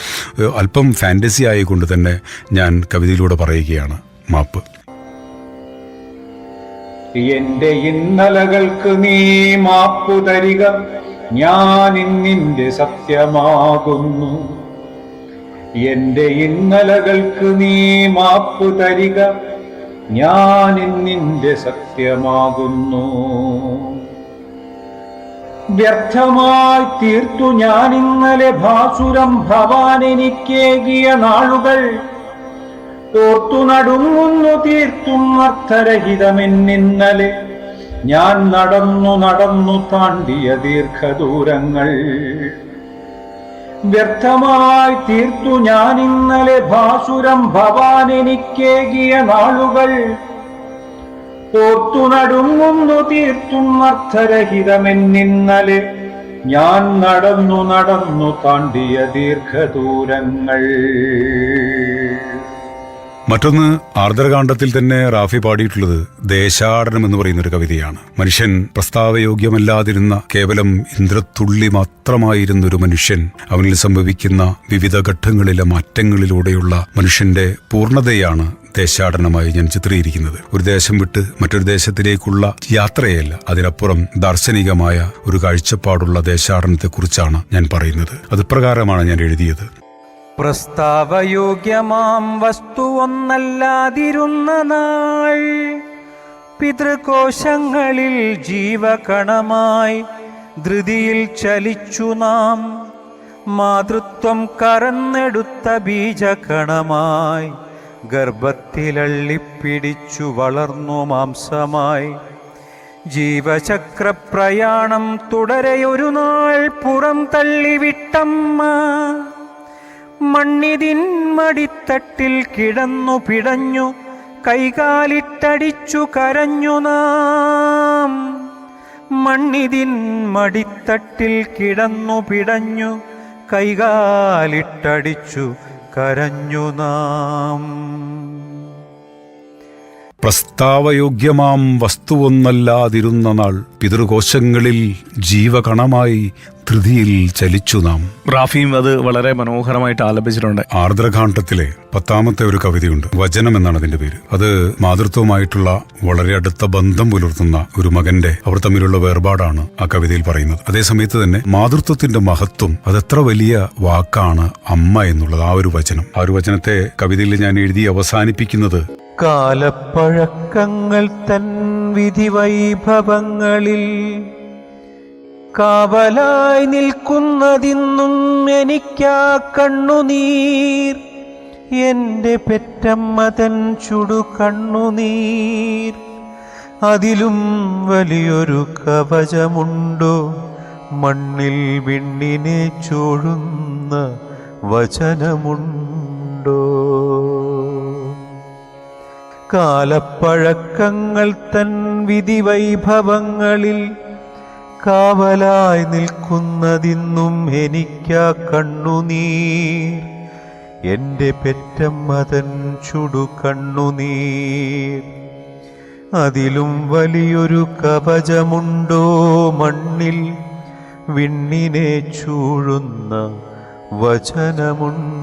അല്പം ഫാന്റസി ആയിക്കൊണ്ട് തന്നെ ഞാൻ കവിതയിലൂടെ പറയുകയാണ് മാപ്പ്.
എന്റെ ഇന്നലകൾക്ക് നീ മാപ്പു തരിക. ഞാൻ ഇന്നിന്റെ സത്യമാകുന്നു. എന്റെ ഇന്നലകൾക്ക് നീ മാപ്പു തരിക. ഞാൻ ഇന്നിന്റെ സത്യമാകുന്നു. വ്യർത്ഥമായി തീർത്തു ഞാൻ ഇന്നലെ ഭാസുരം ഭവാൻ എനിക്കേകിയ നാളുകൾ. ഓർത്തു നടുങ്ങുന്നു തീർത്തും അർത്ഥരഹിതമെന്നിന്നലെ. ഞാൻ നടന്നു നടന്നു താണ്ടിയ ദീർഘദൂരങ്ങൾ. വ്യർത്ഥമായി തീർത്തു ഞാൻ ഇന്നലെ ഭാസുരം ഭവാൻ എനിക്കേകിയ നാളുകൾ. ഓർത്തു നടുങ്ങുന്നു തീർത്തും അർത്ഥരഹിതമെന്നിന്നലെ. ഞാൻ നടന്നു നടന്നു താണ്ടിയ ദീർഘദൂരങ്ങൾ.
മറ്റൊന്ന് ആർദ്രകാണ്ഡത്തിൽ തന്നെ റാഫി പാടിയിട്ടുള്ളത് ദേശാടനം എന്ന് പറയുന്ന ഒരു കവിതയാണ്. മനുഷ്യൻ പ്രസ്താവയോഗ്യമല്ലാതിരുന്ന കേവലം ഇന്ദ്രത്തുള്ളി മാത്രമായിരുന്ന ഒരു മനുഷ്യൻ അവനിൽ സംഭവിക്കുന്ന വിവിധ ഘട്ടങ്ങളിലെ മാറ്റങ്ങളിലൂടെയുള്ള മനുഷ്യന്റെ പൂർണതയാണ് ദേശാടനമായി ഞാൻ ചിത്രീകരിക്കുന്നത്. ഒരു ദേശം വിട്ട് മറ്റൊരു ദേശത്തിലേക്കുള്ള യാത്രയല്ല അതിനപ്പുറം ദാർശനികമായ ഒരു കാഴ്ചപ്പാടുള്ള ദേശാടനത്തെക്കുറിച്ചാണ് ഞാൻ പറയുന്നത്. അത് പ്രകാരമാണ് ഞാൻ എഴുതിയത്.
പ്രസ്താവയോഗ്യമാം വസ്തുവൊന്നല്ലാതിരുന്ന നാൾ പിതൃകോശങ്ങളിൽ ജീവകണമായി ധൃതിയിൽ ചലിച്ചു നാം മാതൃത്വം കറന്നെടുത്ത ബീജകണമായി ഗർഭത്തിലള്ളിപ്പിടിച്ചു വളർന്നു മാംസമായി. ജീവചക്രപ്രയാണം തുടരെയൊരു നാൾ പുറം തള്ളിവിട്ടമ്മ. മണ്ണിതിൻ മടിത്തട്ടിൽ കിടന്നു പിടഞ്ഞു കൈകാലിട്ടടിച്ചു കരഞ്ഞു നാം. മണ്ണിതിൻ മടിത്തട്ടിൽ കിടന്നു പിടഞ്ഞു കൈകാലിട്ടടിച്ചു കരഞ്ഞു നാം.
പ്രസ്താവയോഗ്യമാം വസ്തുവൊന്നല്ലാതിരുന്ന നാൾ പിതൃകോശങ്ങളിൽ ജീവകണമായി ധൃതിയിൽ ചലിച്ചു നാം.
റാഫിയും അത് വളരെ മനോഹരമായിട്ട് ആലപിച്ചിട്ടുണ്ട്.
ആർദ്രകാണ്ഡത്തിലെ പത്താമത്തെ ഒരു കവിതയുണ്ട്. വചനം എന്നാണ് അതിന്റെ പേര്. അത് മാതൃത്വമായിട്ടുള്ള വളരെ അടുത്ത ബന്ധം പുലർത്തുന്ന ഒരു മകന്റെ അവർ തമ്മിലുള്ള വേർപാടാണ് ആ കവിതയിൽ പറയുന്നത്. അതേസമയത്ത് തന്നെ മാതൃത്വത്തിന്റെ മഹത്വം അതെത്ര വലിയ വാക്കാണ് അമ്മ എന്നുള്ളത് ആ ഒരു വചനം. ആ ഒരു വചനത്തെ കവിതയിൽ ഞാൻ എഴുതി അവസാനിപ്പിക്കുന്നത്
കാലപ്പഴക്കങ്ങൾ തൻ വിധി വൈഭവങ്ങളിൽ കാവലായി നിൽക്കുന്നതിന്നും എനിക്കാ കണ്ണുനീർ. എന്റെ പെറ്റമ്മതൻ ചുടു കണ്ണുനീർ. അതിലും വലിയൊരു കവചമുണ്ടോ? മണ്ണിൽ വിണ്ണിനെ ചോഴുന്ന വചനമുണ്ടോ? കാലപ്പഴക്കങ്ങൾ തൻ വിധി വൈഭവങ്ങളിൽ കാവലായി നിൽക്കുന്നതിന്നും എനിക്കാ കണ്ണുനീർ. എന്റെ പെറ്റമ്മതൻ ചുടു കണ്ണുനീർ. അതിലും വലിയൊരു കവചമുണ്ടോ മണ്ണിൽ? വിണ്ണിനെ ചൂഴുന്ന വചനമുണ്ടോ?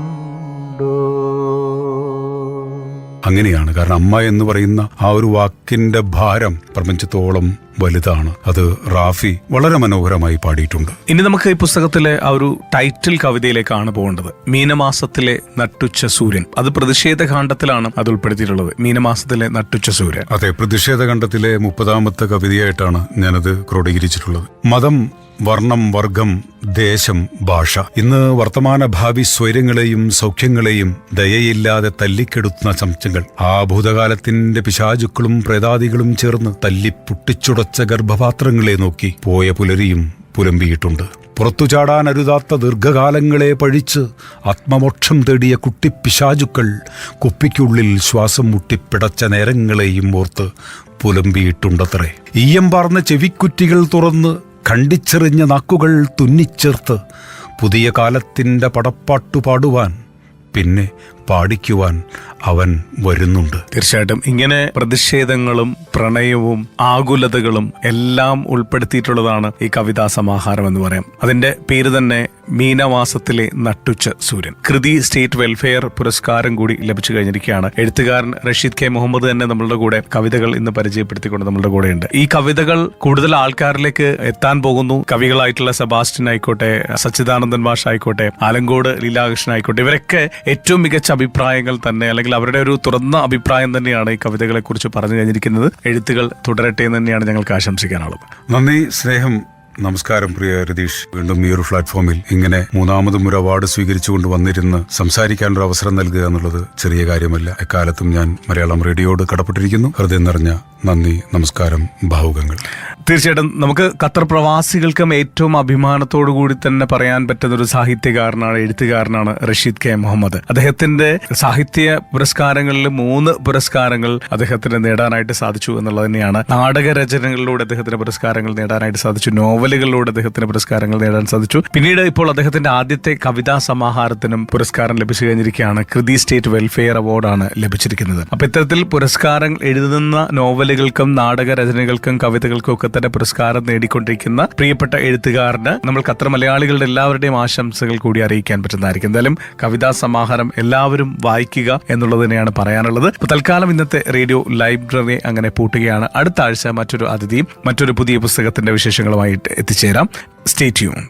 അങ്ങനെയാണ്. കാരണം അമ്മ എന്ന് പറയുന്ന ആ ഒരു വാക്കിന്റെ ഭാരം പ്രപഞ്ചത്തോളം വലുതാണ്. അത് റാഫി വളരെ മനോഹരമായി പാടിയിട്ടുണ്ട്.
ഇനി നമുക്ക് ഈ പുസ്തകത്തിലെ ആ ഒരു ടൈറ്റിൽ കവിതയിലേക്കാണ് പോകേണ്ടത്. മീനമാസത്തിലെ നട്ടുച്ച സൂര്യൻ. അത് പ്രതിഷേധ കാണ്ഡത്തിലാണ് അത് ഉൾപ്പെടുത്തിയിട്ടുള്ളത്. മീനമാസത്തിലെ നട്ടുച്ച സൂര്യൻ.
അതെ പ്രതിഷേധ ഖണ്ഡത്തിലെ മുപ്പതാമത്തെ കവിതയായിട്ടാണ് ഞാനത് ക്രോഡീകരിച്ചിട്ടുള്ളത്. മതം വർണം വർഗം ദേശം ഭാഷ. ഇന്ന് വർത്തമാന ഭാവി സ്വൈര്യങ്ങളെയും സൗഖ്യങ്ങളെയും ദയയില്ലാതെ തല്ലിക്കെടുത്തുന്ന ചംച്ചങ്ങൾ ആ ഭൂതകാലത്തിന്റെ പിശാചുക്കളും പ്രേതാദികളും ചേർന്ന് തല്ലി പൊട്ടിച്ചുടച്ച ഗർഭപാത്രങ്ങളെ നോക്കി പോയ പുലരിയും പുലമ്പിയിട്ടുണ്ട്. പുറത്തു ചാടാൻ അരുതാത്ത ദീർഘകാലങ്ങളെ പഴിച്ച് ആത്മമോക്ഷം തേടിയ കുട്ടിപ്പിശാചുക്കൾ കുപ്പിക്കുള്ളിൽ ശ്വാസം മുട്ടിപ്പിടച്ച നേരങ്ങളെയും ഓർത്ത് പുലമ്പിയിട്ടുണ്ടത്രേ. ഈയം പാർന്ന ചെവിക്കുറ്റികൾ തുറന്ന് ഖണ്ഡിച്ചെറിഞ്ഞ നാക്കുകൾ തുന്നിച്ചേർത്ത് പുതിയ കാലത്തിന്റെ പടപ്പാട്ടു പാടുവാൻ പിന്നെ പാടിക്കുവാൻ അവൻ വരുന്നുണ്ട്.
തീർച്ചയായിട്ടും ഇങ്ങനെ പ്രതിഷേധങ്ങളും പ്രണയവും ആകുലതകളും എല്ലാം ഉൾപ്പെടുത്തിയിട്ടുള്ളതാണ് ഈ കവിതാ സമാഹാരം എന്ന് പറയാം. അതിന്റെ പേര് തന്നെ മീനവാസത്തിലെ നട്ടുച്ച സൂര്യൻ. കൃതി സ്റ്റേറ്റ് വെൽഫെയർ പുരസ്കാരം കൂടി ലഭിച്ചു കഴിഞ്ഞിരിക്കുകയാണ്. എഴുത്തുകാരൻ റഷീദ് കെ മുഹമ്മദ് തന്നെ നമ്മളുടെ കൂടെ കവിതകൾ ഇന്ന് പരിചയപ്പെടുത്തിക്കൊണ്ട് നമ്മളുടെ കൂടെയുണ്ട്. ഈ കവിതകൾ കൂടുതൽ ആൾക്കാരിലേക്ക് എത്താൻ പോകുന്നു. കവികളായിട്ടുള്ള സെബാസ്റ്റ്യൻ ആയിക്കോട്ടെ സച്ചിദാനന്ദൻ ഭാഷ ആയിക്കോട്ടെ ആലങ്കോട് ലീലാകൃഷ്ണൻ ആയിക്കോട്ടെ ഇവരൊക്കെ ഏറ്റവും മികച്ച അഭിപ്രായങ്ങൾ തന്നെ അല്ലെങ്കിൽ അവരുടെ ഒരു തുറന്ന അഭിപ്രായം തന്നെയാണ് ഈ കവിതകളെ കുറിച്ച് പറഞ്ഞു കഴിഞ്ഞിരിക്കുന്നത്. എഴുത്തുകൾ തുടരട്ടെ എന്ന് തന്നെയാണ് ഞങ്ങൾക്ക് ആശംസിക്കാനുള്ളത്.
നന്ദി സ്നേഹം നമസ്കാരം പ്രിയ രതീഷ്. വീണ്ടും ഈ ഒരു പ്ലാറ്റ്ഫോമിൽ ഇങ്ങനെ മൂന്നാമതും ഒരു അവാർഡ് സ്വീകരിച്ചുകൊണ്ട് വന്നിരുന്ന് സംസാരിക്കാനൊരു അവസരം നൽകുക എന്നുള്ളത് ചെറിയ കാര്യമല്ല. എക്കാലത്തും ഞാൻ മലയാളം റേഡിയോയോട് കടപ്പെട്ടിരിക്കുന്നു. ഹൃദയം നിറഞ്ഞ നന്ദി നമസ്കാരം ഭാവുകങ്ങൾ.
തീർച്ചയായിട്ടും നമുക്ക് ഖത്തർ പ്രവാസികൾക്കും ഏറ്റവും അഭിമാനത്തോടു കൂടി തന്നെ പറയാൻ പറ്റുന്ന ഒരു സാഹിത്യകാരനാണ് എഴുത്തുകാരനാണ് റഷീദ് കെ. മുഹമ്മദ്. അദ്ദേഹത്തിന്റെ സാഹിത്യ പുരസ്കാരങ്ങളിൽ മൂന്ന് പുരസ്കാരങ്ങൾ അദ്ദേഹത്തിന് നേടാനായിട്ട് സാധിച്ചു എന്നുള്ളത് തന്നെയാണ്. നാടക രചനകളിലൂടെ അദ്ദേഹത്തിന് പുരസ്കാരങ്ങൾ നേടാനായിട്ട് സാധിച്ചു. നോവൽ നോവലുകളിലൂടെ അദ്ദേഹത്തിന് പുരസ്കാരങ്ങൾ നേടാൻ സാധിച്ചു. പിന്നീട് ഇപ്പോൾ അദ്ദേഹത്തിന്റെ ആദ്യത്തെ കവിതാ സമാഹാരത്തിനും പുരസ്കാരം ലഭിച്ചു കഴിഞ്ഞിരിക്കുകയാണ്. കൃതി സ്റ്റേറ്റ് വെൽഫെയർ അവാർഡാണ് ലഭിച്ചിരിക്കുന്നത്. അപ്പൊ ഇത്തരത്തിൽ പുരസ്കാരം എഴുതുന്ന നോവലുകൾക്കും നാടക രചനകൾക്കും കവിതകൾക്കും ഒക്കെ തന്നെ പുരസ്കാരം നേടിക്കൊണ്ടിരിക്കുന്ന പ്രിയപ്പെട്ട എഴുത്തുകാരന് നമ്മൾ അത്ര മലയാളികളുടെ എല്ലാവരുടെയും ആശംസകൾ കൂടി അറിയിക്കാൻ പറ്റുന്നതായിരിക്കും. എന്തായാലും കവിതാ സമാഹാരം എല്ലാവരും വായിക്കുക എന്നുള്ളത് തന്നെയാണ് പറയാനുള്ളത്. തൽക്കാലം ഇന്നത്തെ റേഡിയോ ലൈബ്രറി അങ്ങനെ പൂട്ടുകയാണ്. അടുത്ത ആഴ്ച മറ്റൊരു അതിഥിയും മറ്റൊരു പുതിയ പുസ്തകത്തിന്റെ വിശേഷങ്ങളുമായിട്ട് എത്തിച്ചേരാം. Stay tune